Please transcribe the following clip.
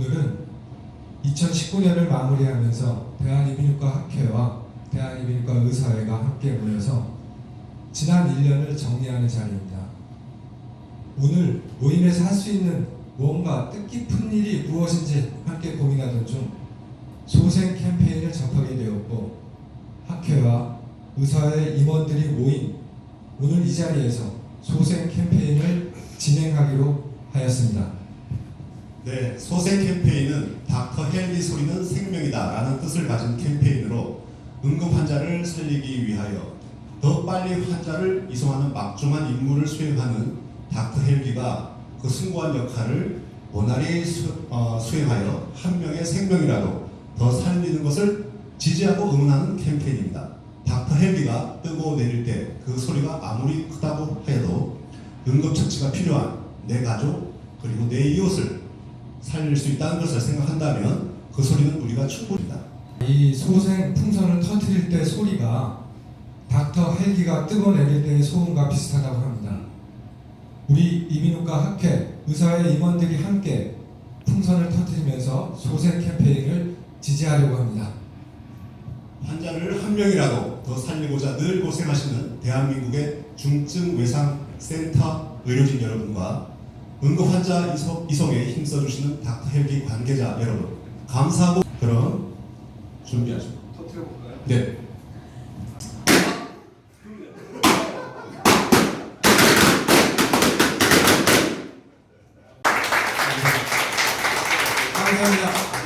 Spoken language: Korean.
오늘은 2019년을 마무리하면서 대한이비인후과 학회와 대한이비인후과 의사회가 함께 모여서 지난 1년을 정리하는 자리입니다. 오늘 모임에서 할 수 있는 무언가 뜻깊은 일이 무엇인지 함께 고민하던 중 소생 캠페인을 접하게 되었고 학회와 의사회 임원들이 모인 오늘 이 자리에서 소생 캠페인을 진행하기로 하였습니다. 네, 소생 캠페인은 닥터 헬리 소리는 생명이다 라는 뜻을 가진 캠페인으로 응급 환자를 살리기 위하여 더 빨리 환자를 이송하는 막중한 임무를 수행하는 닥터 헬기가 그 숭고한 역할을 원활히 수, 어, 수행하여 한 명의 생명이라도 더 살리는 것을 지지하고 응원하는 캠페인입니다. 닥터 헬기가 뜨고 내릴 때 그 소리가 아무리 크다고 해도 응급처치가 필요한 내 가족 그리고 내 이웃을 살릴 수 있다는 것을 생각한다면 그 소리는 우리가 충분합니다. 이 소생 풍선을 터뜨릴 때 소리가 닥터 헬기가 뜨거 내릴 때의 소음과 비슷하다고 합니다. 우리 이민후과 학회 의사회 임원들이 함께 풍선을 터뜨리면서 소생 캠페인을 지지하려고 합니다. 환자를 한 명이라도 더 살리고자 늘 고생하시는 대한민국의 중증 외상 센터 의료진 여러분과 응급 환자 이송, 이송 에 힘써 주시는 닥터 헬기 관계자 여러분 감사하고 그럼 준비하죠. 터트려 볼까요? 네. 감사합니다.